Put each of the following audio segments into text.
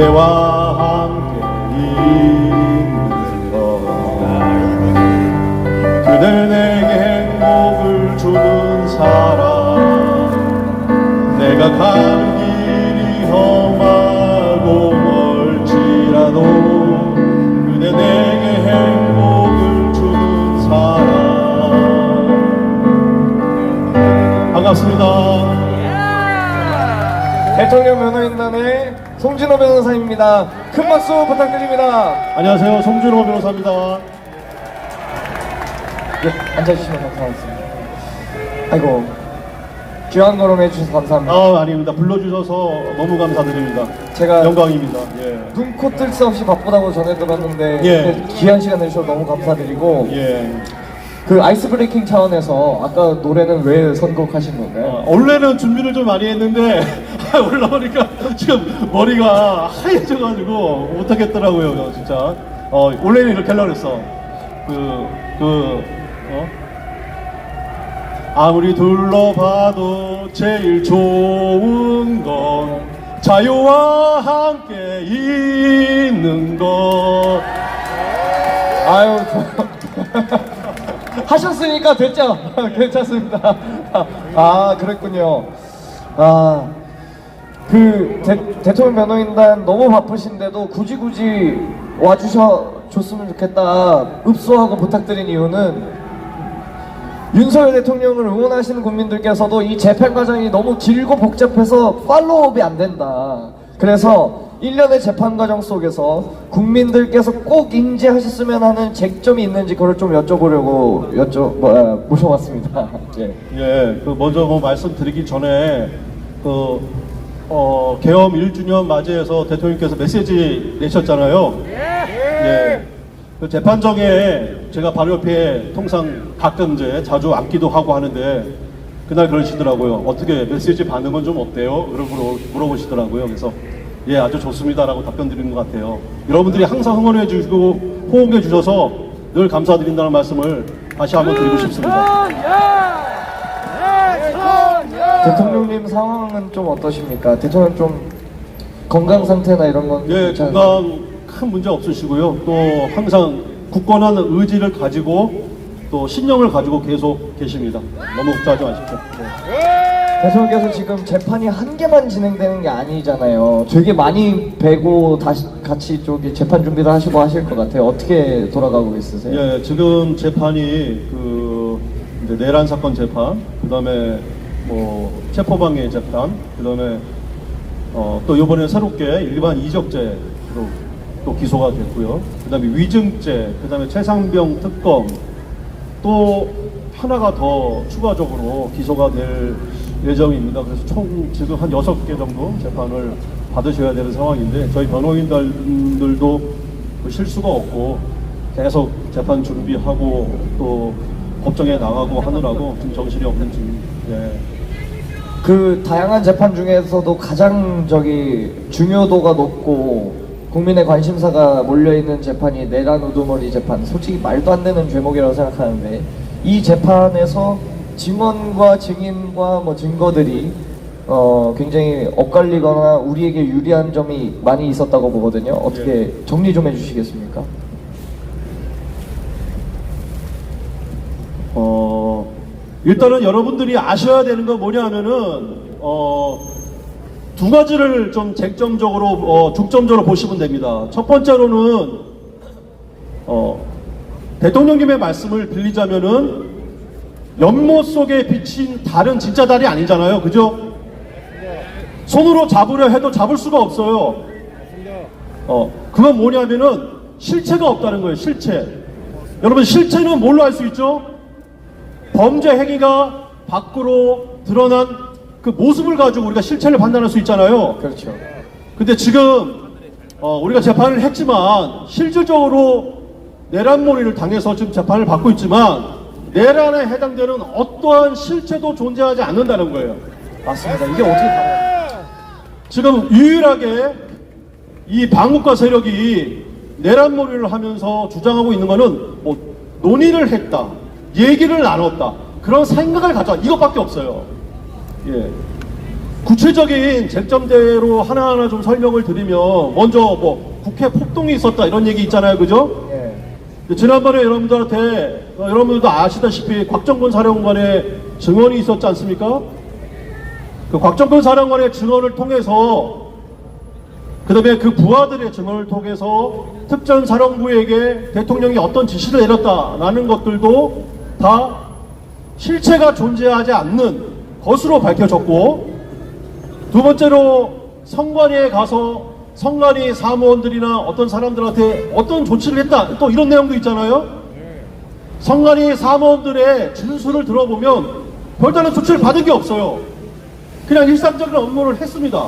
그대와 함께 있는 것. 그대 내게 행복을 주는 사람. 내가 가는 길이 험하고 멀지라도 그대 내게 행복을 주는 사람. 반갑습니다. 대통령 변호인단의 송진호 변호사입니다. 큰 박수 부탁드립니다. 안녕하세요 송준호 변호사입니다 예, 앉아주시면 감사하겠습니다. 아이고, 귀한 걸음 해주셔서 감사합니다. 아 아닙니다 불러주셔서 너무 감사드립니다 제가 영광입니다 예. 눈코 뜰 새 없이 바쁘다고 전해 들었는데 예. 귀한 시간 내주셔서 너무 감사드리고 예. 그 아이스 브레이킹 차원에서 아까 노래는 왜 선곡하신 건가요? 어, 원래는 준비를 좀 많이 했는데 올라오니까 지금 머리가 하얘져가지고 못하겠더라고요 진짜 어, 원래는 이렇게 하려고 그랬어 그, 그, 어? 아무리 둘러봐도 제일 좋은 건 자유와 함께 있는 것 아유, 저- 하셨으니까 됐죠? 괜찮습니다. 아, 그랬군요. 아, 그 대, 대통령 변호인단 너무 바쁘신데도 굳이 굳이 와주셔 줬으면 좋겠다. 읍소하고 부탁드린 이유는 윤석열 대통령을 응원하시는 국민들께서도 이 재판 과정이 너무 길고 복잡해서 팔로우업이 안 된다. 그래서 1년의 재판 과정 속에서 국민들께서 꼭 인지하셨으면 하는 쟁점이 있는지 그걸 좀 여쭤보려고 여쭤 뭐, 아, 모셔봤습니다. 예. 예, 그 먼저 뭐 말씀드리기 전에 그 어, 개엄 1주년 맞이해서 대통령께서 메시지 내셨잖아요. 예. 그 재판정에 제가 바로 옆에 통상 가끔 이제 자주 앉기도 하고 하는데 그날 그러시더라고요. 어떻게 메시지 반응은 좀 어때요? 물어, 물어보시더라고요. 그래서 예, 아주 좋습니다라고 답변 드리는 것 같아요. 여러분들이 항상 응원해 주시고 호응해 주셔서 늘 감사드린다는 말씀을 다시 한번 드리고 싶습니다. 대통령님 상황은 좀 어떠십니까? 대통령 좀 건강 상태나 이런 건 예, 괜찮- 건강 큰 문제 없으시고요. 또 항상 굳건한 의지를 가지고 또 신념을 가지고 계속 계십니다. 너무 걱정하지 마십시오. 네. 대통령께서 지금 재판이 한 개만 진행되는 게 아니잖아요. 되게 많이 배고 다시 같이 저기 재판 준비를 하시고 하실 것 같아요. 어떻게 돌아가고 있으세요? 예, 지금 재판이 그 이제 내란 사건 재판, 그다음에 뭐 체포방해 재판, 그다음에 어, 또 이번에 새롭게 일반 이적죄로 또 기소가 됐고요. 그다음에 위증죄, 그다음에 최상병 특검, 또 하나가 더 추가적으로 기소가 될 예정입니다. 그래서 총 지금 한 여섯 개 정도 재판을 받으셔야 되는 상황인데 저희 변호인들도 그 실수가 없고 계속 재판 준비하고 또 법정에 나가고 하느라고 지금 정신이 없는 중입니다. 예. 그 다양한 재판 중에서도 가장 저기 중요도가 높고 국민의 관심사가 몰려 있는 재판이 내란 우두머리 재판. 솔직히 말도 안 되는 죄목이라고 생각하는데 이 재판에서 증언과 증인과 뭐 증거들이 어 굉장히 엇갈리거나 우리에게 유리한 점이 많이 있었다고 보거든요. 어떻게 정리 좀 해주시겠습니까? 일단은 여러분들이 아셔야 되는 건 뭐냐 하면은, 어, 두 가지를 좀 쟁점적으로, 어, 중점적으로 보시면 됩니다. 첫 번째로는, 어, 대통령님의 말씀을 빌리자면은, 연못 속에 비친 달은 진짜 달이 아니잖아요. 그죠? 손으로 잡으려 해도 잡을 수가 없어요. 어, 그건 뭐냐면은, 실체가 없다는 거예요, 실체. 여러분, 실체는 뭘로 알 수 있죠? 범죄 행위가 밖으로 드러난 그 모습을 가지고 우리가 실체를 판단할 수 있잖아요. 그렇죠. 근데 지금 어, 우리가 재판을 했지만 실질적으로 내란몰이를 당해서 지금 재판을 받고 있지만 내란에 해당되는 어떠한 실체도 존재하지 않는다는 거예요. 맞습니다. 이게 어떻게 가능해요? 지금 유일하게 이 반국가 세력이 내란몰이를 하면서 주장하고 있는 거는 뭐 논의를 했다, 얘기를 나눴다 그런 생각을 가져 이것밖에 없어요. 예. 구체적인 쟁점대로 하나하나 좀 설명을 드리면 먼저 뭐 국회 폭동이 있었다 이런 얘기 있잖아요, 그죠? 예. 지난번에 여러분들한테 어, 여러분들도 아시다시피 곽정근 사령관의 증언이 있었지 않습니까? 그 곽정근 사령관의 증언을 통해서 그 다음에 그 부하들의 증언을 통해서 특전 사령부에게 대통령이 어떤 지시를 내렸다라는 것들도 다 실체가 존재하지 않는 것으로 밝혀졌고 두 번째로 성관위에 가서 성관위 사무원들이나 어떤 사람들한테 어떤 조치를 했다 또 이런 내용도 있잖아요. 성관위 사무원들의 진술을 들어보면 별다른 조치를 받은 게 없어요. 그냥 일상적인 업무를 했습니다.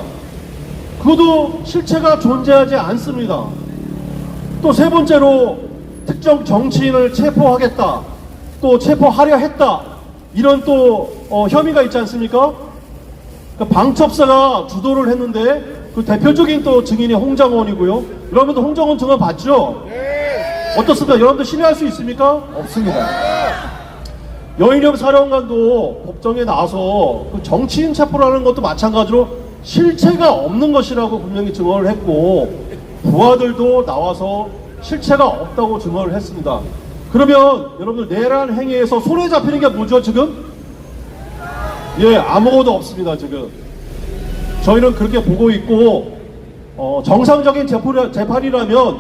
그것도 실체가 존재하지 않습니다. 또 세 번째로 특정 정치인을 체포하겠다, 또 체포하려 했다, 이런 또 어, 혐의가 있지 않습니까? 그 방첩사가 주도를 했는데 그 대표적인 또 증인이 홍장원이고요. 여러분도 홍장원 증언 봤죠? 어떻습니까? 여러분들 신뢰할 수 있습니까? 없습니다. 여인영 사령관도 법정에 나와서 그 정치인 체포라는 것도 마찬가지로 실체가 없는 것이라고 분명히 증언을 했고 부하들도 나와서 실체가 없다고 증언을 했습니다. 그러면 여러분들 내란 행위에서 손에 잡히는 게 뭐죠 지금? 예 아무것도 없습니다 지금. 저희는 그렇게 보고 있고 어, 정상적인 재판이- 재판이라면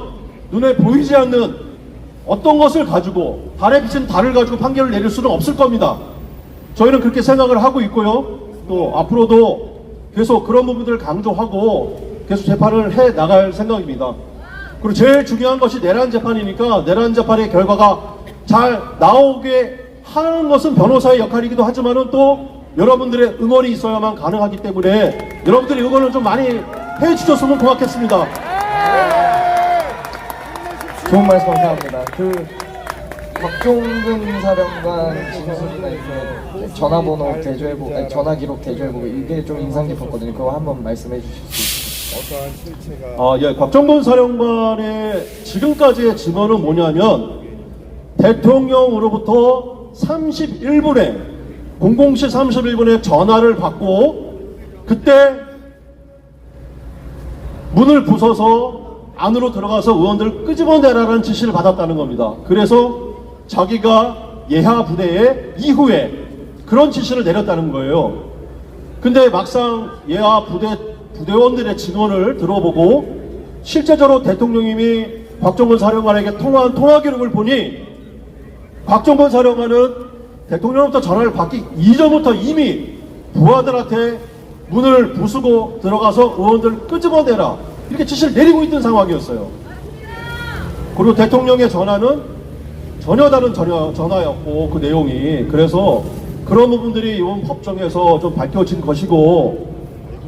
눈에 보이지 않는 어떤 것을 가지고 달에 비친 달을 가지고 판결을 내릴 수는 없을 겁니다. 저희는 그렇게 생각을 하고 있고요. 또 앞으로도 계속 그런 부분들을 강조하고 계속 재판을 해 나갈 생각입니다. 그리고 제일 중요한 것이 내란 재판이니까 내란 재판의 결과가 잘 나오게 하는 것은 변호사의 역할이기도 하지만은 또 여러분들의 응원이 있어야만 가능하기 때문에 여러분들이 응원을 좀 많이 해 주셨으면 고맙겠습니다. 좋은 말씀 감사합니다. 그 곽종근 사령관 진술이나 이렇게 전화번호 대조해보고 전화 기록 대조해보고 이게 좀 인상 깊었거든요. 그거 한번 말씀해 주실 수 있어요? 어떠한 실체가 아, 예, 곽정근 사령관의 지금까지의 증언은 뭐냐면 대통령으로부터 31분에 00시 31분에 전화를 받고 그때 문을 부숴서 안으로 들어가서 의원들을 끄집어내라는 지시를 받았다는 겁니다. 그래서 자기가 예하 부대에 이후에 그런 지시를 내렸다는 거예요. 근데 막상 예하 부대 부대원들의 증언을 들어보고 실제적으로 대통령님이 곽정근 사령관에게 통화한 통화 기록을 보니 곽정근 사령관은 대통령부터 전화를 받기 이전부터 이미 부하들한테 문을 부수고 들어가서 의원들을 끄집어내라 이렇게 지시를 내리고 있던 상황이었어요. 그리고 대통령의 전화는 전혀 다른 전화, 전화였고 그 내용이 그래서 그런 부분들이 이번 법정에서 좀 밝혀진 것이고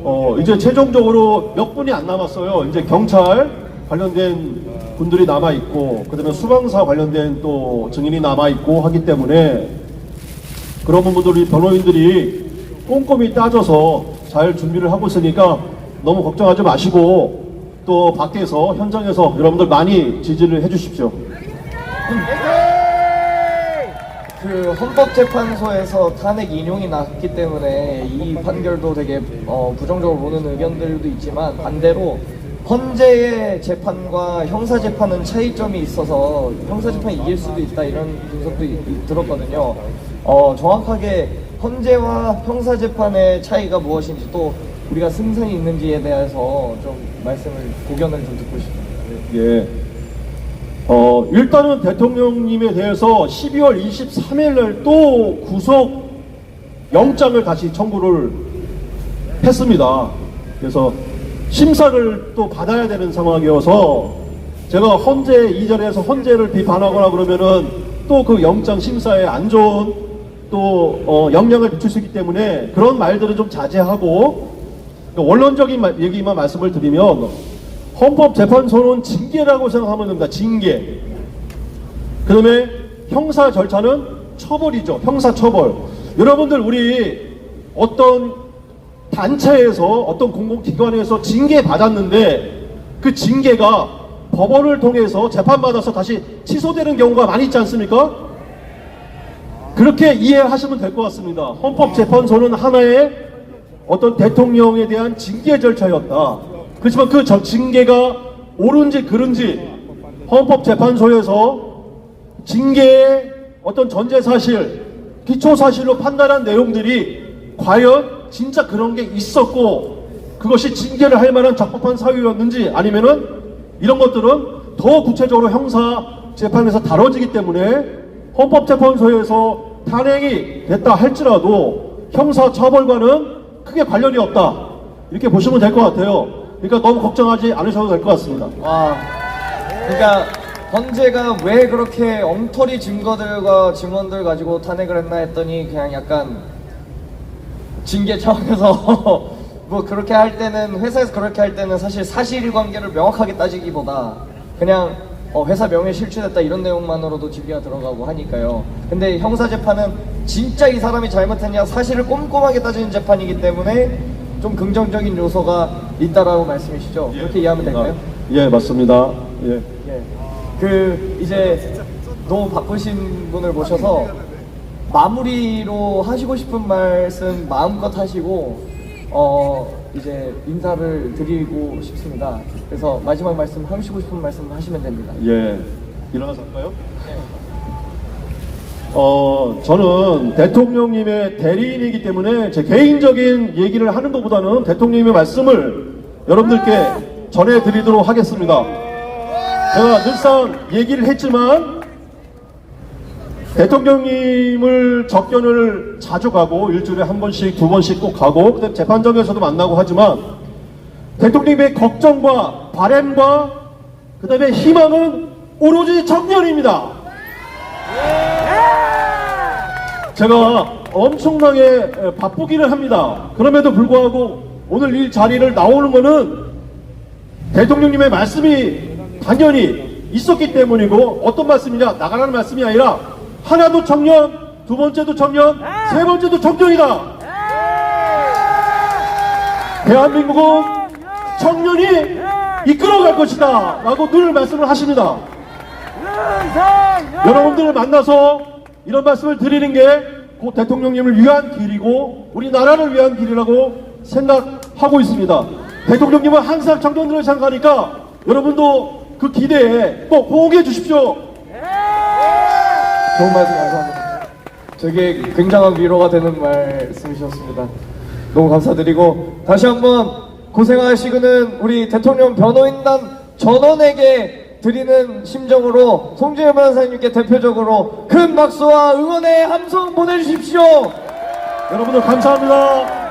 어 이제 최종적으로 몇 분이 안 남았어요. 이제 경찰 관련된 분들이 남아 있고 그다음에 수방사 관련된 또 증인이 남아 있고 하기 때문에 그런 부분들이 변호인들이 꼼꼼히 따져서 잘 준비를 하고 있으니까 너무 걱정하지 마시고 또 밖에서 현장에서 여러분들 많이 지지를 해주십시오. 그 헌법재판소에서 탄핵 인용이 났기 때문에 이 판결도 되게 어, 부정적으로 보는 의견들도 있지만 반대로 헌재의 재판과 형사 재판은 차이점이 있어서 형사 재판이 이길 수도 있다 이런 분석도 이- 이- 들었거든요. 어, 정확하게 헌재와 형사 재판의 차이가 무엇인지 또 우리가 승산이 있는지에 대해서 좀 말씀을 고견을 좀 듣고 싶습니다. 예. 어, 일단은 대통령님에 대해서 12월 23일 날 또 구속 영장을 다시 청구를 했습니다. 그래서 심사를 또 받아야 되는 상황이어서 제가 헌재 이전에서 헌재를 비판하거나 그러면은 또 그 영장 심사에 안 좋은 또 어, 영향을 미칠 수 있기 때문에 그런 말들은 좀 자제하고 그러니까 원론적인 말- 얘기만 말씀을 드리면 헌법재판소는 징계라고 생각하면 됩니다. 징계. 그 다음에 형사 절차는 처벌이죠. 형사 처벌. 여러분들 우리 어떤 단체에서 어떤 공공기관에서 징계 받았는데 그 징계가 법원을 통해서 재판받아서 다시 취소되는 경우가 많이 있지 않습니까? 그렇게 이해하시면 될 것 같습니다. 헌법재판소는 하나의 어떤 대통령에 대한 징계 절차였다. 그렇지만 그 저- 징계가 옳은지 그른지 헌법재판소에서 징계의 어떤 전제 사실, 기초 사실로 판단한 내용들이 과연 진짜 그런 게 있었고 그것이 징계를 할 만한 적법한 사유였는지 아니면은 이런 것들은 더 구체적으로 형사 재판에서 다뤄지기 때문에 헌법재판소에서 탄핵이 됐다 할지라도 형사 처벌과는 크게 관련이 없다 이렇게 보시면 될 것 같아요. 그러니까 너무 걱정하지 않으셔도 될 것 같습니다. 와, 그러니까 헌재가 왜 그렇게 엉터리 증거들과 증언들 가지고 탄핵을 했나 했더니 그냥 약간 징계 차원에서 뭐 그렇게 할 때는 회사에서 그렇게 할 때는 사실 사실관계를 명확하게 따지기보다 그냥 어, 회사 명예 실추됐다 이런 내용만으로도 징계가 들어가고 하니까요. 근데 형사 재판은 진짜 이 사람이 잘못했냐 사실을 꼼꼼하게 따지는 재판이기 때문에 좀 긍정적인 요소가 있다라고 말씀이시죠? 그렇게 이해하면 될까요? 예, 맞습니다. 예. 예. 그 이제 너무 바쁘신 분을 모셔서 마무리로 하시고 싶은 말씀 마음껏 하시고 어 이제 인사를 드리고 싶습니다. 그래서 마지막 말씀 하시고 싶은 말씀 하시면 됩니다. 예. 일어나서 할까요? 어, 저는 대통령님의 대리인이기 때문에 제 개인적인 얘기를 하는 것보다는 대통령님의 말씀을 여러분들께 전해드리도록 하겠습니다. 제가 늘상 얘기를 했지만 대통령님을 접견을 자주 가고 일주일에 한 번씩 두 번씩 꼭 가고 그다음에 재판정에서도 만나고 하지만 대통령님의 걱정과 바램과 그 다음에 희망은 오로지 청년입니다. 제가 엄청나게 바쁘기를 합니다. 그럼에도 불구하고 오늘 이 자리를 나오는 거는 대통령님의 말씀이 당연히 있었기 때문이고 어떤 말씀이냐? 나가라는 말씀이 아니라 하나도 청년 두 번째도 청년 세 번째도 청년이다. 대한민국은 청년이 이끌어갈 것이다 라고 늘 말씀을 하십니다. 여러분들을 만나서 이런 말씀을 드리는 게 곧 대통령님을 위한 길이고 우리 나라를 위한 길이라고 생각하고 있습니다. 대통령님은 항상 청년들을 생각하니까 여러분도 그 기대에 꼭 호응해 주십시오. 좋은 말씀 감사합니다. 되게 굉장한 위로가 되는 말씀이셨습니다. 너무 감사드리고 다시 한번 고생하시고는 우리 대통령 변호인단 전원에게 드리는 심정으로 송지현 변호사님께 대표적으로 큰 박수와 응원의 함성 보내주십시오. 여러분들 감사합니다.